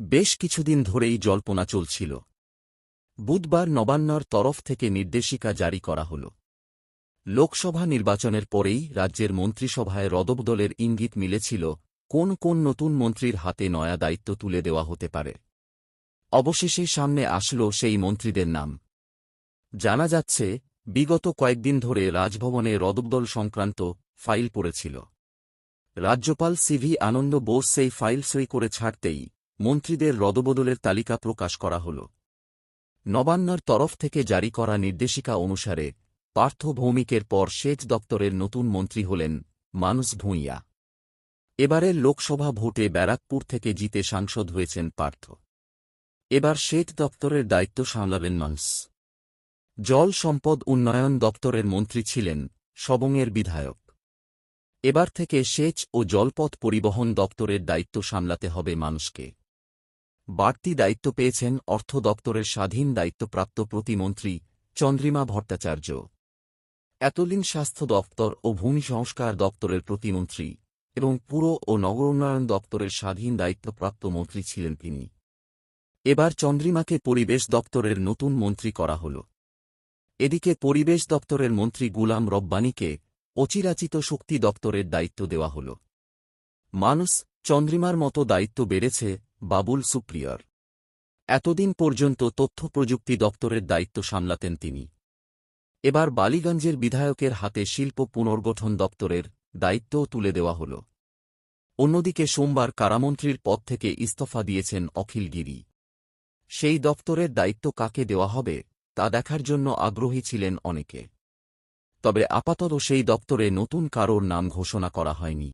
বেশ কিছুদিন ধরেই জল্পনা চলছিল। বুধবার নবান্নর তরফ থেকে নির্দেশিকা জারি করা হল। লোকসভা নির্বাচনের পরেই রাজ্যের মন্ত্রিসভায় রদবদলের ইঙ্গিত মিলেছিল, কোন কোন নতুন মন্ত্রীর হাতে নয়া দায়িত্ব তুলে দেওয়া হতে পারে। অবশেষে সামনে আসল সেই মন্ত্রীদের নাম। জানা যাচ্ছে, বিগত কয়েকদিন ধরে রাজভবনে রদবদল সংক্রান্ত ফাইল পড়েছিল। রাজ্যপাল সিভি আনন্দ বোস সেই ফাইল সই করে ছাড়তেই মন্ত্রীদের রদবদলের তালিকা প্রকাশ করা হল। নবান্নর তরফ থেকে জারি করা নির্দেশিকা অনুসারে পার্থ ভৌমিকের পর সেচ দপ্তরের নতুন মন্ত্রী হলেন মানুষ ভূঁইয়া। এবারের লোকসভা ভোটে ব্যারাকপুর থেকে জিতে সাংসদ হয়েছেন পার্থ। এবার সেচ দপ্তরের দায়িত্ব সামলাবেন মানুষ জল সম্পদ উন্নয়ন দপ্তরের মন্ত্রী ছিলেন সবংয়ের বিধায়ক। এবার থেকে সেচ ও জলপথ পরিবহন দপ্তরের দায়িত্ব সামলাতে হবে মানুষকে বাড়তি দায়িত্ব পেয়েছেন অর্থ দপ্তরের স্বাধীন দায়িত্বপ্রাপ্ত প্রতিমন্ত্রী চন্দ্রিমা ভট্টাচার্য। এতদিন স্বাস্থ্য দপ্তর ও ভূমি সংস্কার দপ্তরের প্রতিমন্ত্রী এবং পুর ও নগর উন্নয়ন দপ্তরের স্বাধীন দায়িত্বপ্রাপ্ত মন্ত্রী ছিলেন তিনি। এবার চন্দ্রিমাকে পরিবেশ দপ্তরের নতুন মন্ত্রী করা হল। এদিকে পরিবেশ দপ্তরের মন্ত্রী গুলাম রব্বানীকে অচিরাচিত শক্তি দপ্তরের দায়িত্ব দেওয়া হল। মানুষ চন্দ্রিমার মতো দায়িত্ব বেড়েছে বাবুল সুপ্রিয়র। এতদিন পর্যন্ত তথ্য প্রযুক্তি দপ্তরের দায়িত্ব সামলাতেন তিনি। এবার বালিগঞ্জের বিধায়কের হাতে শিল্প পুনর্গঠন দপ্তরের দায়িত্বও তুলে দেওয়া হল। অন্যদিকে সোমবার কারামন্ত্রীর পদ থেকে ইস্তফা দিয়েছেন অখিল গিরি। সেই দপ্তরের দায়িত্ব কাকে দেওয়া হবে, তা দেখার জন্য আগ্রহী ছিলেন অনেকে। তবে আপাতত সেই দপ্তরে নতুন কারোর নাম ঘোষণা করা হয়নি।